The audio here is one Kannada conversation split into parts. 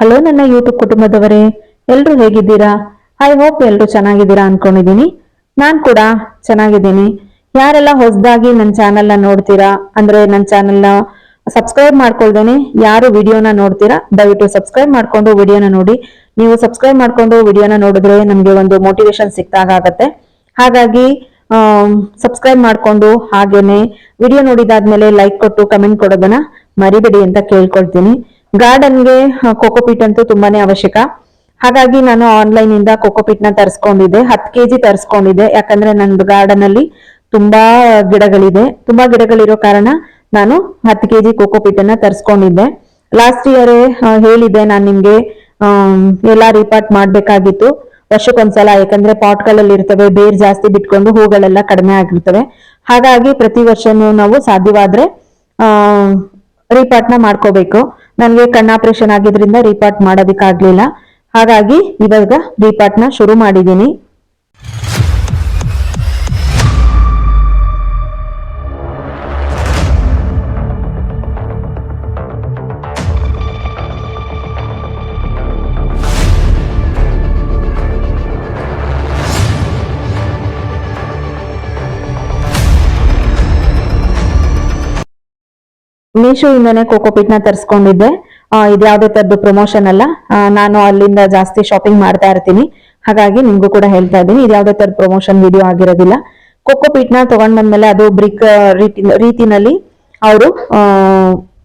ಹಲೋ ನನ್ನ ಯೂಟ್ಯೂಬ್ ಕುಟುಂಬದವರೇ. ಎಲ್ಲರೂ ಹೇಗಿದ್ದೀರಾ? ಐ ಹೋಪ್ ಎಲ್ಲರೂ ಚೆನ್ನಾಗಿದ್ದೀರಾ ಅನ್ಕೊಂಡಿದ್ದೀನಿ. ನಾನು ಕೂಡ ಚೆನ್ನಾಗಿದ್ದೀನಿ. ಯಾರೆಲ್ಲ ಹೊಸದಾಗಿ ನನ್ನ ಚಾನೆಲ್ನ ನೋಡ್ತೀರಾ, ಅಂದ್ರೆ ನನ್ನ ಚಾನೆಲ್ನ ಸಬ್ಸ್ಕ್ರೈಬ್ ಮಾಡ್ಕೊಳ್ದೇನೆ ಯಾರು ವಿಡಿಯೋನ ನೋಡ್ತೀರಾ, ದಯವಿಟ್ಟು ಸಬ್ಸ್ಕ್ರೈಬ್ ಮಾಡ್ಕೊಂಡು ವಿಡಿಯೋನ ನೋಡಿ. ನೀವು ಸಬ್ಸ್ಕ್ರೈಬ್ ಮಾಡ್ಕೊಂಡು ವಿಡಿಯೋನ ನೋಡಿದ್ರೆ ನಮಗೆ ಒಂದು ಮೋಟಿವೇಶನ್ ಸಿಕ್ತಾಗತ್ತೆ ಹಾಗಾಗಿ ಸಬ್ಸ್ಕ್ರೈಬ್ ಮಾಡ್ಕೊಂಡು ಹಾಗೇನೆ ವಿಡಿಯೋ ನೋಡಿದಾದ್ಮೇಲೆ ಲೈಕ್ ಕೊಟ್ಟು ಕಮೆಂಟ್ ಕೊಡೋದನ್ನ ಮರಿಬೇಡಿ ಅಂತ ಕೇಳ್ಕೊಳ್ತೀನಿ. ಗಾರ್ಡನ್ಗೆ ಕೋಕೋಪೀಟ್ ಅಂತೂ ತುಂಬಾನೇ ಅವಶ್ಯಕ. ಹಾಗಾಗಿ ನಾನು ಆನ್ಲೈನ್ ಇಂದ ಕೋಕೋಪೀಟ್ನ ತರಿಸ್ಕೊಂಡಿದ್ದೆ. ಹತ್ತು ಕೆಜಿ ತರಿಸ್ಕೊಂಡಿದ್ದೆ. ಯಾಕಂದ್ರೆ ನಂದು ಗಾರ್ಡನ್ ಅಲ್ಲಿ ತುಂಬಾ ಗಿಡಗಳಿದೆ. ತುಂಬಾ ಗಿಡಗಳಿರೋ ಕಾರಣ ನಾನು ಹತ್ತು ಕೆಜಿ ಕೋಕೋಪೀಟ್ ಅನ್ನ ತರಿಸ್ಕೊಂಡಿದ್ದೆ. ಲಾಸ್ಟ್ ಇಯರ್ ಹೇಳಿದ್ದೆ ನಾನು ನಿಮ್ಗೆ ಎಲ್ಲಾ ರಿಪಾರ್ಟ್ ಮಾಡ್ಬೇಕಾಗಿತ್ತು. ವರ್ಷಕ್ಕೊಂದ್ಸಲ, ಯಾಕಂದ್ರೆ ಪಾಟ್ಗಳಲ್ಲಿ ಇರ್ತವೆ, ಬೇರ್ ಜಾಸ್ತಿ ಬಿಟ್ಕೊಂಡು ಹೂಗಳೆಲ್ಲ ಕಡಿಮೆ ಆಗಿರ್ತವೆ. ಹಾಗಾಗಿ ಪ್ರತಿ ವರ್ಷನೂ ನಾವು ಸಾಧ್ಯವಾದ್ರೆ ರೀಪಾರ್ಟ್ನ ಮಾಡ್ಕೋಬೇಕು. ನನಗೆ ಕಣ್ಣು ಆಪರೇಷನ್ ಆಗಿದ್ರಿಂದ ರೀಪಾರ್ಟ್ ಮಾಡೋದಕ್ಕಾಗಲಿಲ್ಲ. ಹಾಗಾಗಿ ಇವಾಗ ರೀಪಾರ್ಟ್ನ ಶುರು ಮಾಡಿದ್ದೀನಿ. ಮೀಶೋ ಕೋಕೋ ಪಿಟ್ನ ತರಿಸ್ಕೊಂಡಿದ್ದೆ. ಇದು ಯಾವ್ದೇ ತರದ್ದು ಪ್ರಮೋಷನ್ ಅಲ್ಲ. ನಾನು ಅಲ್ಲಿಂದ ಜಾಸ್ತಿ ಶಾಪಿಂಗ್ ಮಾಡ್ತಾ ಇರ್ತೀನಿ. ಹಾಗಾಗಿ ನಿಮ್ಗೂ ಕೂಡ ಹೇಳ್ತಾ ಇದ್ದೀನಿ. ಇದು ಯಾವ್ದೇ ತರದ ಪ್ರಮೋಷನ್ ವಿಡಿಯೋ ಆಗಿರೋದಿಲ್ಲ. ಕೋಕೋಪೀಟ್ನ ತಗೊಂಡ್ ಬಂದ್ಮೇಲೆ ಅದು ಬ್ರಿಕ್ ರೀತಿನಲ್ಲಿ ಅವರು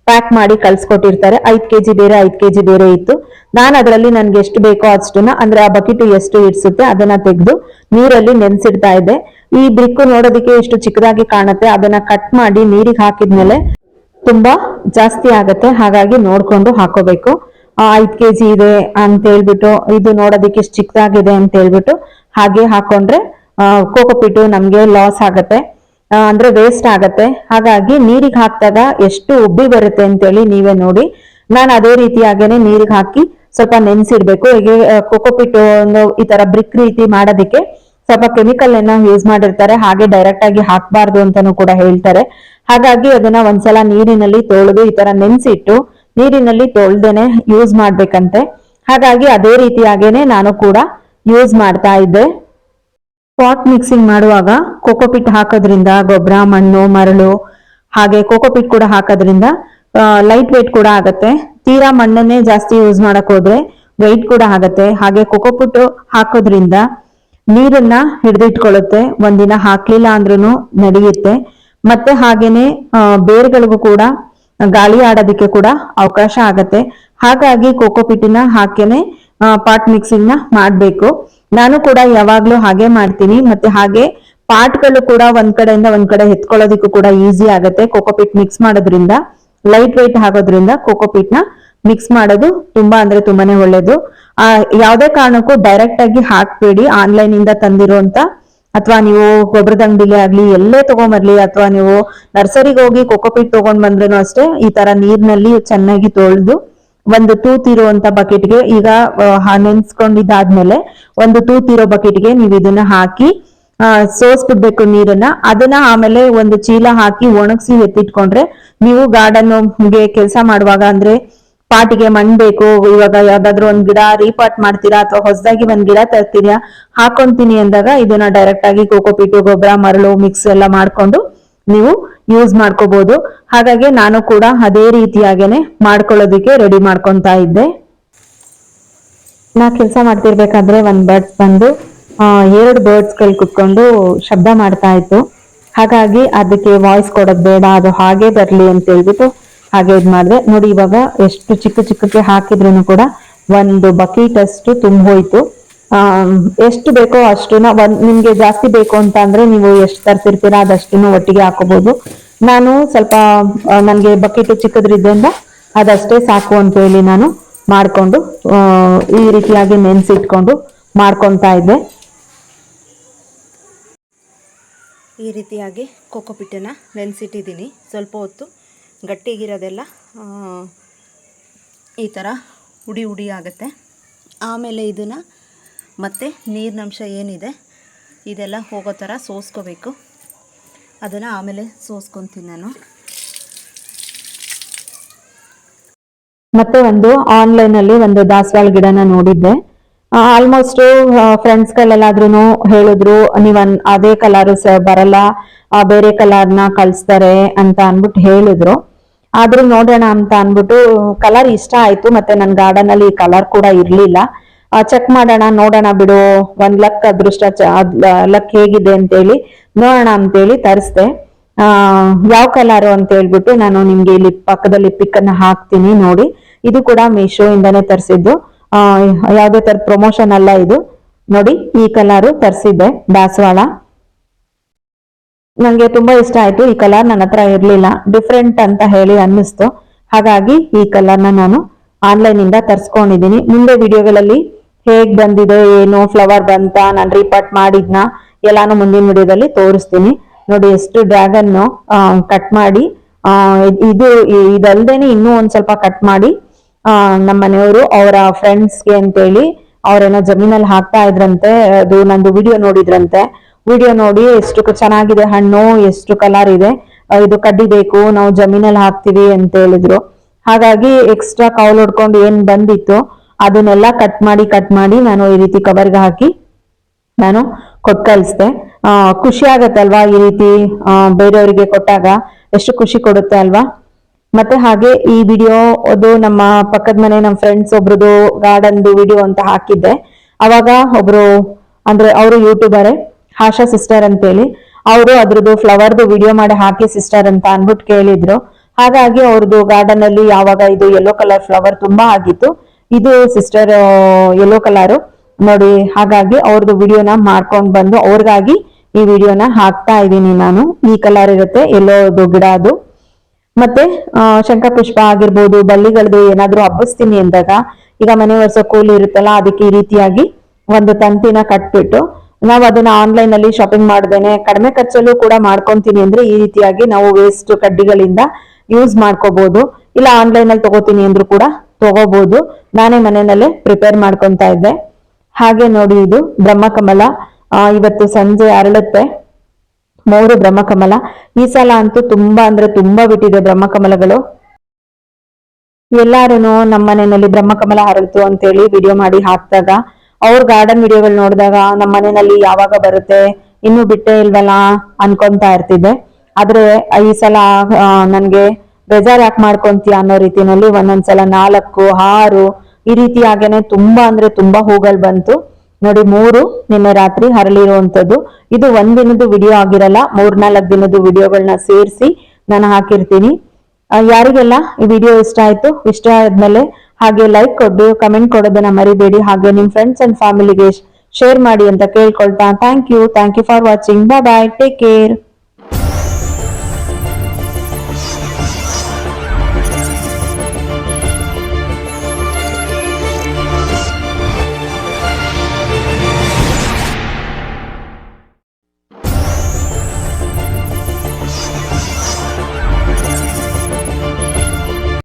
ಪ್ಯಾಕ್ ಮಾಡಿ ಕಳ್ಸಿಕೊಟ್ಟಿರ್ತಾರೆ. ಐದ್ ಕೆಜಿ ಬೇರೆ, ಐದ್ ಕೆಜಿ ಬೇರೆ ಇತ್ತು. ನಾನು ಅದರಲ್ಲಿ ನನ್ಗೆ ಎಷ್ಟು ಬೇಕೋ ಅಷ್ಟನ್ನ, ಅಂದ್ರೆ ಆ ಬಕೆಟ್ ಎಷ್ಟು ಇಡ್ಸುತ್ತೆ ಅದನ್ನ ತೆಗೆದು ನೀರಲ್ಲಿ ನೆನ್ಸಿಡ್ತಾ ಇದ್ದೆ. ಈ ಬ್ರಿಕ್ ನೋಡೋದಕ್ಕೆ ಎಷ್ಟು ಚಿಕ್ಕದಾಗಿ ಕಾಣುತ್ತೆ. ಅದನ್ನ ಕಟ್ ಮಾಡಿ ನೀರಿಗೆ ಹಾಕಿದ್ಮೇಲೆ ತುಂಬಾ ಜಾಸ್ತಿ ಆಗತ್ತೆ. ಹಾಗಾಗಿ ನೋಡ್ಕೊಂಡು ಹಾಕೋಬೇಕು. ಐದ್ ಕೆಜಿ ಇದೆ ಅಂತ ಹೇಳ್ಬಿಟ್ಟು, ಇದು ನೋಡೋದಕ್ಕೆ ಇಷ್ಟು ಚಿಕ್ಕದಾಗಿದೆ ಅಂತ ಹೇಳ್ಬಿಟ್ಟು ಹಾಗೆ ಹಾಕೊಂಡ್ರೆ ಕೋಕೋಪಿಟ್ಟು ನಮ್ಗೆ ಲಾಸ್ ಆಗತ್ತೆ. ಅಂದ್ರೆ ವೇಸ್ಟ್ ಆಗತ್ತೆ. ಹಾಗಾಗಿ ನೀರಿಗೆ ಹಾಕಿದಾಗ ಎಷ್ಟು ಉಬ್ಬಿ ಬರುತ್ತೆ ಅಂತೇಳಿ ನೀವೇ ನೋಡಿ. ನಾನು ಅದೇ ರೀತಿಯಾಗೇನೆ ನೀರಿಗೆ ಹಾಕಿ ಸ್ವಲ್ಪ ನೆನ್ಸಿಡ್ಬೇಕು. ಹೀಗೆ ಕೋಕೋಪಿಟ್ಟು ಈ ತರ ಬ್ರಿಕ್ ರೀತಿ ಮಾಡೋದಕ್ಕೆ ಸ್ವಲ್ಪ ಕೆಮಿಕಲ್ ಅನ್ನ ಯೂಸ್ ಮಾಡಿರ್ತಾರೆ. ಹಾಗೆ ಡೈರೆಕ್ಟ್ ಆಗಿ ಹಾಕ್ಬಾರ್ದು ಅಂತಾನೂ ಕೂಡ ಹೇಳ್ತಾರೆ. ಹಾಗಾಗಿ ಅದನ್ನ ಒಂದ್ಸಲ ನೀರಿನಲ್ಲಿ ತೊಳೆದು ಈ ತರ ನೆನ್ಸಿಟ್ಟು ನೀರಿನಲ್ಲಿ ತೊಳ್ದೇನೆ ಯೂಸ್ ಮಾಡ್ಬೇಕಂತೆ. ಹಾಗಾಗಿ ಅದೇ ರೀತಿಯಾಗೇನೆ ನಾನು ಕೂಡ ಯೂಸ್ ಮಾಡ್ತಾ ಇದ್ದೆ. ಪಾಟ್ ಮಿಕ್ಸಿಂಗ್ ಮಾಡುವಾಗ ಕೋಕೋಪಿಟ್ ಹಾಕೋದ್ರಿಂದ ಗೊಬ್ಬರ, ಮಣ್ಣು, ಮರಳು ಹಾಗೆ ಕೋಕೋಪಿಟ್ ಕೂಡ ಹಾಕೋದ್ರಿಂದ ಲೈಟ್ ವೆಯ್ಟ್ ಕೂಡ ಆಗತ್ತೆ. ತೀರಾ ಮಣ್ಣನ್ನೇ ಜಾಸ್ತಿ ಯೂಸ್ ಮಾಡಕ್ ಹೋದ್ರೆ ವೆಯ್ಟ್ ಕೂಡ ಆಗತ್ತೆ. ಹಾಗೆ ಕೋಕೋಪಿಟ್ ಹಾಕೋದ್ರಿಂದ ನೀರನ್ನ ಹಿಡಿದಿಟ್ಕೊಳ್ಳುತ್ತೆ. ಒಂದಿನ ಹಾಕ್ಲಿಲ್ಲ ಅಂದ್ರೂ ನಡೆಯುತ್ತೆ. ಮತ್ತೆ ಹಾಗೇನೆ ಬೇರ್ಗಳಿಗೂ ಕೂಡ ಗಾಳಿ ಆಡೋದಕ್ಕೆ ಕೂಡ ಅವಕಾಶ ಆಗತ್ತೆ. ಹಾಗಾಗಿ ಕೋಕೋಪಿಟಿನ ಹಾಕೇನೆ ಪಾಟ್ ಮಿಕ್ಸಿಂಗ್ನ ಮಾಡ್ಬೇಕು. ನಾನು ಕೂಡ ಯಾವಾಗ್ಲೂ ಹಾಗೆ ಮಾಡ್ತೀನಿ. ಮತ್ತೆ ಹಾಗೆ ಪಾಟ್ಗಳು ಕೂಡ ಒಂದ್ ಕಡೆಯಿಂದ ಒಂದ್ ಕಡೆ ಎತ್ಕೊಳ್ಳೋದಿಕ್ಕೂ ಕೂಡ ಈಸಿ ಆಗತ್ತೆ ಕೋಕೋಪಿಟ್ ಮಿಕ್ಸ್ ಮಾಡೋದ್ರಿಂದ. ಲೈಟ್ ವೆಯ್ಟ್ ಆಗೋದ್ರಿಂದ ಕೋಕೋಪಿಟ್ನ ಮಿಕ್ಸ್ ಮಾಡೋದು ತುಂಬಾ ಅಂದ್ರೆ ತುಂಬಾನೇ ಒಳ್ಳೇದು. ಆ, ಯಾವ್ದೇ ಕಾರಣಕ್ಕೂ ಡೈರೆಕ್ಟ್ ಆಗಿ ಹಾಕ್ಬೇಡಿ. ಆನ್ಲೈನ್ ಇಂದ ತಂದಿರುವಂತ ಅಥವಾ ನೀವು ಗೊಬ್ಬರದ ಅಂಗಡಿಲಿ ಆಗ್ಲಿ, ಎಲ್ಲೇ ತಗೊಂಬರ್ಲಿ, ಅಥವಾ ನೀವು ನರ್ಸರಿಗೆ ಹೋಗಿ ಕೋಕೋಪಿಟ್ ತಗೊಂಡ್ ಬಂದ್ರೂ ಅಷ್ಟೇ ಈ ತರ ನೀರ್ನಲ್ಲಿ ಚೆನ್ನಾಗಿ ತೊಳೆದು ಒಂದು ತೂತಿರೋ ಇರುವಂತ ಬಕೆಟ್ಗೆ ಈಗ ನೆನ್ಸ್ಕೊಂಡಿದ್ದಾದ್ಮೇಲೆ ಒಂದು ತೂತಿರೋ ಬಕೆಟ್ಗೆ ನೀವು ಇದನ್ನ ಹಾಕಿ ಸೋಸ್ಬಿಡ್ಬೇಕು ನೀರನ್ನ. ಅದನ್ನ ಆಮೇಲೆ ಒಂದು ಚೀಲ ಹಾಕಿ ಒಣಗಿಸಿ ಎತ್ತಿಟ್ಕೊಂಡ್ರೆ ನೀವು ಗಾರ್ಡನ್ ಕೆಲಸ ಮಾಡುವಾಗ ಅಂದ್ರೆ ಪಾಟಿಗೆ ಮಣ್ ಬೇಕು, ಇವಾಗ ಯಾವ್ದಾದ್ರು ಒಂದ್ ಗಿಡ ರೀಪಾಟ್ ಮಾಡ್ತೀರಾ ಅಥವಾ ಹೊಸದಾಗಿ ಒಂದ್ ಗಿಡ ತರ್ತೀರಾ, ಹಾಕೊಂತೀನಿ ಅಂದಾಗ ಇದನ್ನ ಡೈರೆಕ್ಟ್ ಆಗಿ ಕೋಕೋಪಿಟ್ಟು ಗೊಬ್ಬರ, ಮರಳು ಮಿಕ್ಸ್ ಎಲ್ಲ ಮಾಡ್ಕೊಂಡು ನೀವು ಯೂಸ್ ಮಾಡ್ಕೋಬಹುದು ಹಾಗಾಗಿ ನಾನು ಕೂಡ ಅದೇ ರೀತಿಯಾಗೇನೆ ಮಾಡ್ಕೊಳ್ಳೋದಿಕ್ಕೆ ರೆಡಿ ಮಾಡ್ಕೊಂತಾ ಇದ್ದೆ. ನಾ ಕೆಲಸ ಮಾಡ್ತಿರ್ಬೇಕಾದ್ರೆ ಒಂದ್ ಬರ್ಡ್ಸ್ ಬಂದು ಎರಡು ಬರ್ಡ್ಸ್ಗಳು ಕುತ್ಕೊಂಡು ಶಬ್ದ ಮಾಡ್ತಾ ಇತ್ತು. ಹಾಗಾಗಿ ಅದಕ್ಕೆ ವಾಯ್ಸ್ ಕೊಡೋದ್ ಬೇಡ, ಅದು ಹಾಗೆ ಬರ್ಲಿ ಅಂತ ಹೇಳ್ಬಿಟ್ಟು ಹಾಗೆ ಇದ್ ಮಾಡಿದೆ. ನೋಡಿ ಇವಾಗ ಎಷ್ಟು ಚಿಕ್ಕ ಚಿಕ್ಕಕ್ಕೆ ಹಾಕಿದ್ರು ಕೂಡ ಒಂದು ಬಕೆಟ್ ಅಷ್ಟು ತುಂಬ ಹೋಯ್ತು ಎಷ್ಟು ಬೇಕೋ ಅಷ್ಟುನ ಒಂದ್ ನಿಮ್ಗೆ ಜಾಸ್ತಿ ಬೇಕು ಅಂತ ಅಂದ್ರೆ ನೀವು ಎಷ್ಟು ತರ್ತಿರ್ತೀರಾ ಅದಷ್ಟನ್ನು ಒಟ್ಟಿಗೆ ಹಾಕೋಬಹುದು ನಾನು ಸ್ವಲ್ಪ ನನಗೆ ಬಕೆಟ್ ಚಿಕ್ಕದ್ರಿದ್ದರಿಂದ ಅದಷ್ಟೇ ಸಾಕು ಅಂತ ಹೇಳಿ ನಾನು ಮಾಡ್ಕೊಂಡು ಈ ರೀತಿಯಾಗಿ ನೆನ್ಸಿಟ್ಕೊಂಡು ಮಾಡ್ಕೊತಾ ಇದ್ದೆ. ಈ ರೀತಿಯಾಗಿ ಕೋಕೋಪಿಟ್ಟನ್ನು ನೆನೆಸಿಟ್ಟಿದ್ದೀನಿ ಸ್ವಲ್ಪ ಹೊತ್ತು ಗಟ್ಟಿಗಿರೋದೆಲ್ಲ ಈ ಥರ ಉಡಿ ಉಡಿ ಆಗುತ್ತೆ. ಆಮೇಲೆ ಇದನ್ನು ಮತ್ತೆ ನೀರಿನಂಶ ಏನಿದೆ, ಇದೆಲ್ಲ ಹೋಗೋ ಥರ ಸೋಸ್ಕೋಬೇಕು. ಅದನ್ನು ಆಮೇಲೆ ಸೋಸ್ಕೊತೀನಿ ನಾನು ಮತ್ತೆ ಒಂದು ಆನ್ಲೈನಲ್ಲಿ ಒಂದು ದಾಸವಾಳ ಗಿಡನ ನೋಡಿದ್ದೆ. ಆಲ್ಮೋಸ್ಟ್ ಫ್ರೆಂಡ್ಸ್ ಗಳೆಲ್ಲಾದ್ರೂ ಹೇಳಿದ್ರು, ನೀವ್ ಅದೇ ಕಲರ್ ಬರಲ್ಲ ಬೇರೆ ಕಲರ್ನ ಕಳಿಸ್ತಾರೆ ಅಂತ ಅನ್ಬಿಟ್ಟು ಹೇಳಿದ್ರು. ಆದ್ರೂ ನೋಡೋಣ ಅಂತ ಅನ್ಬಿಟ್ಟು ಕಲರ್ ಇಷ್ಟ ಆಯ್ತು, ಮತ್ತೆ ನನ್ ಗಾರ್ಡನ್ ಅಲ್ಲಿ ಕಲರ್ ಕೂಡ ಇರ್ಲಿಲ್ಲ. ಚೆಕ್ ಮಾಡೋಣ, ನೋಡೋಣ ಬಿಡು, ಒಂದ್ ಲಕ್ ಅದೃಷ್ಟ ಲಕ್ ಹೇಗಿದೆ ಅಂತೇಳಿ ನೋಡೋಣ ಅಂತೇಳಿ ತರಿಸ್ದೆ. ಆ, ಯಾವ ಕಲರ್ ಅಂತ ಹೇಳ್ಬಿಟ್ಟು ನಾನು ನಿಮ್ಗೆ ಇಲ್ಲಿ ಪಕ್ಕದಲ್ಲಿ ಪಿಕ್ ಅನ್ನ ಹಾಕ್ತೀನಿ ನೋಡಿ. ಇದು ಕೂಡ ಮೀಶೋ ಇಂದಾನೆ ತರಿಸಿದ್ದು. ಯಾವ್ದೇ ತರ ಪ್ರಮೋಷನ್ ಅಲ್ಲ ಇದು. ನೋಡಿ, ಈ ಕಲರು ತರಿಸಿದ್ದೆ, ದಾಸವಾಳ. ನನಗೆ ತುಂಬಾ ಇಷ್ಟ ಆಯ್ತು, ಈ ಕಲರ್ ನನ್ನ ಹತ್ರ ಇರಲಿಲ್ಲ. ಡಿಫ್ರೆಂಟ್ ಅಂತ ಹೇಳಿ ಅನ್ನಿಸ್ತು. ಹಾಗಾಗಿ ಈ ಕಲರ್ ನಾನು ಆನ್ಲೈನ್ ಇಂದ ತರ್ಸ್ಕೊಂಡಿದೀನಿ ಮುಂದೆ ವಿಡಿಯೋಗಳಲ್ಲಿ ಹೇಗ್ ಬಂದಿದೆ, ಏನು ಫ್ಲವರ್ ಬಂತ, ನಾನು ರೀಪಾರ್ಟ್ ಮಾಡಿದ್ನ, ಎಲ್ಲಾನು ಮುಂದಿನ ವಿಡಿಯೋದಲ್ಲಿ ತೋರಿಸ್ತೀನಿ. ನೋಡಿ, ಎಷ್ಟು ಡ್ರ್ಯಾಗನ್ ಕಟ್ ಮಾಡಿ ಇದು, ಇದಲ್ದೇನೆ ಇನ್ನೂ ಒಂದ್ ಸ್ವಲ್ಪ ಕಟ್ ಮಾಡಿ ನಮ್ಮ ಮನೆಯವರು ಅವರ ಫ್ರೆಂಡ್ಸ್ಗೆ ಅಂತೇಳಿ ಅವ್ರೇನೋ ಜಮೀನಲ್ಲಿ ಹಾಕ್ತಾ ಇದ್ರಂತೆ, ಅದು ನಂದು ವಿಡಿಯೋ ನೋಡಿದ್ರಂತೆ. ವಿಡಿಯೋ ನೋಡಿ ಎಷ್ಟು ಚೆನ್ನಾಗಿದೆ ಹಣ್ಣು, ಎಷ್ಟು ಕಲರ್ ಇದೆ ಇದು ಕಡ್ಡಿ ಬೇಕು, ನಾವು ಜಮೀನಲ್ಲಿ ಹಾಕ್ತಿವಿ ಅಂತ ಹೇಳಿದ್ರು. ಹಾಗಾಗಿ ಎಕ್ಸ್ಟ್ರಾ ಕೌಲ್ ಹೊಡ್ಕೊಂಡು ಏನ್ ಬಂದಿತ್ತು, ಅದನ್ನೆಲ್ಲ ಕಟ್ ಮಾಡಿ ಕಟ್ ಮಾಡಿ ನಾನು ಈ ರೀತಿ ಕವರ್ಗೆ ಹಾಕಿ ನಾನು ಕೊಟ್ಟು ಕಳಿಸ್ದೆ. ಖುಷಿ ಆಗತ್ತಲ್ವಾ ಈ ರೀತಿ ಬೇರೆಯವರಿಗೆ ಕೊಟ್ಟಾಗ? ಎಷ್ಟು ಖುಷಿ ಕೊಡುತ್ತೆ ಅಲ್ವಾ? ಮತ್ತೆ ಹಾಗೆ ಈ ವಿಡಿಯೋ ಅದು ನಮ್ಮ ಪಕ್ಕದ ಮನೆ ನಮ್ಮ ಫ್ರೆಂಡ್ಸ್ ಒಬ್ರದು ಗಾರ್ಡನ್ದು ವಿಡಿಯೋ ಅಂತ ಹಾಕಿದ್ದೆ. ಅವಾಗ ಒಬ್ರು ಅಂದ್ರೆ ಅವರು ಯೂಟ್ಯೂಬರೇ ಆಶಾ ಸಿಸ್ಟರ್ ಅಂತೇಳಿ. ಅವರು ಅದ್ರದ್ದು ಫ್ಲವರ್ದು ವಿಡಿಯೋ ಮಾಡಿ ಹಾಕಿ ಸಿಸ್ಟರ್ ಅಂತ ಅನ್ಬಿಟ್ಟು ಕೇಳಿದ್ರು. ಹಾಗಾಗಿ ಅವ್ರದ್ದು ಗಾರ್ಡನ್ ಅಲ್ಲಿ ಯಾವಾಗ ಇದು ಯೆಲ್ಲೋ ಕಲರ್ ಫ್ಲವರ್ ತುಂಬಾ ಆಗಿತ್ತು. ಇದು ಸಿಸ್ಟರ್ ಯೆಲ್ಲೋ ಕಲರ್ ನೋಡಿ, ಹಾಗಾಗಿ ಅವ್ರದ್ದು ವಿಡಿಯೋನ ಮಾಡ್ಕೊಂಡು ಬಂದು ಅವ್ರಿಗಾಗಿ ಈ ವಿಡಿಯೋನ ಹಾಕ್ತಾ ಇದ್ದೀನಿ ನಾನು. ಈ ಕಲರ್ ಇರುತ್ತೆ ಎಲ್ಲೋದು ಗಿಡ ಅದು ಮತ್ತೆ ಶಂಖಪುಷ್ಪ ಆಗಿರ್ಬೋದು ಬಳ್ಳಿಗಳದ್ದು ಏನಾದ್ರೂ ಹಬ್ಬಿಸ್ತೀನಿ ಅಂದಾಗ, ಈಗ ಮನೆ ವರ್ಷ ಕೂಲಿ ಇರುತ್ತಲ್ಲ, ಅದಕ್ಕೆ ಈ ರೀತಿಯಾಗಿ ಒಂದು ತಂತಿನ ಕಟ್ಬಿಟ್ಟು, ನಾವು ಅದನ್ನ ಆನ್ಲೈನ್ ಅಲ್ಲಿ ಶಾಪಿಂಗ್ ಮಾಡ್ದೇನೆ, ಕಡಿಮೆ ಖರ್ಚಲ್ಲೂ ಕೂಡ ಮಾಡ್ಕೊಂತೀನಿ ಅಂದ್ರೆ ಈ ರೀತಿಯಾಗಿ ನಾವು ವೇಸ್ಟ್ ಕಡ್ಡಿಗಳಿಂದ ಯೂಸ್ ಮಾಡ್ಕೋಬಹುದು ಇಲ್ಲ ಆನ್ಲೈನ್ ಅಲ್ಲಿ ತಗೋತೀನಿ ಅಂದ್ರೂ ಕೂಡ ತಗೋಬಹುದು ನಾನೇ ಮನೆಯಲ್ಲೇ ಪ್ರಿಪೇರ್ ಮಾಡ್ಕೊತಾ ಇದ್ದೆ. ಹಾಗೆ ನೋಡಿ ಇದು ಬ್ರಹ್ಮಕಮಲ ಇವತ್ತು ಸಂಜೆ ಅರಳುತ್ತೆ. ಮೂರು ಬ್ರಹ್ಮಕಮಲ. ಈ ಸಲ ಅಂತೂ ತುಂಬಾ ಅಂದ್ರೆ ತುಂಬಾ ಬಿಟ್ಟಿದೆ ಬ್ರಹ್ಮಕಮಲಗಳು. ಎಲ್ಲಾರು ನಮ್ಮ ಮನೆಯಲ್ಲಿ ಬ್ರಹ್ಮಕಮಲ ಹರಳ್ತು ಅಂತೇಳಿ ವಿಡಿಯೋ ಮಾಡಿ ಹಾಕ್ದಾಗ, ಅವ್ರ ಗಾರ್ಡನ್ ವಿಡಿಯೋಗಳು ನೋಡಿದಾಗ ನಮ್ಮ ಮನೆಯಲ್ಲಿ ಯಾವಾಗ ಬರುತ್ತೆ, ಇನ್ನು ಬಿಟ್ಟೇ ಇಲ್ವಲ್ಲ ಅನ್ಕೊಂತಾ ಇರ್ತಿದ್ದೆ. ಆದ್ರೆ ಈ ಸಲ ನನ್ಗೆ ಬೇಜಾರ್ ಯಾಕೆ ಮಾಡ್ಕೊಂತೀಯ ಅನ್ನೋ ರೀತಿನಲ್ಲಿ ಒಂದೊಂದ್ಸಲ ನಾಲ್ಕು, ಆರು ಈ ರೀತಿಯಾಗೇನೆ ತುಂಬಾ ಅಂದ್ರೆ ತುಂಬಾ ಹೂಗಳು ಬಂತು. ನೋಡಿ ಮೂರು ನಿನ್ನೆ ರಾತ್ರಿ ಹರಳಿರುವಂತದ್ದು ಇದು ಒಂದಿನದ ವಿಡಿಯೋ ಆಗಿರಲ್ಲ, ಮೂರ್ನಾಲ್ಕು ದಿನದ ವಿಡಿಯೋಗಳನ್ನ ಸೇರಿಸಿ ನಾನು ಹಾಕಿರ್ತೀನಿ. ಯಾರಿಗೆಲ್ಲ ಈ ವಿಡಿಯೋ ಇಷ್ಟ ಆಯ್ತು, ಇಷ್ಟ ಆದ್ಮೇಲೆ ಹಾಗೆ ಲೈಕ್ ಕೊಟ್ಟು ಕಮೆಂಟ್ ಕೊಡೋದನ್ನ ಮರಿಬೇಡಿ. ಹಾಗೆ ನಿಮ್ ಫ್ರೆಂಡ್ಸ್ ಅಂಡ್ ಫ್ಯಾಮಿಲಿಗೆ ಶೇರ್ ಮಾಡಿ ಅಂತ ಕೇಳ್ಕೊಳ್ತಾ. Thank you thank you for watching bye bye take care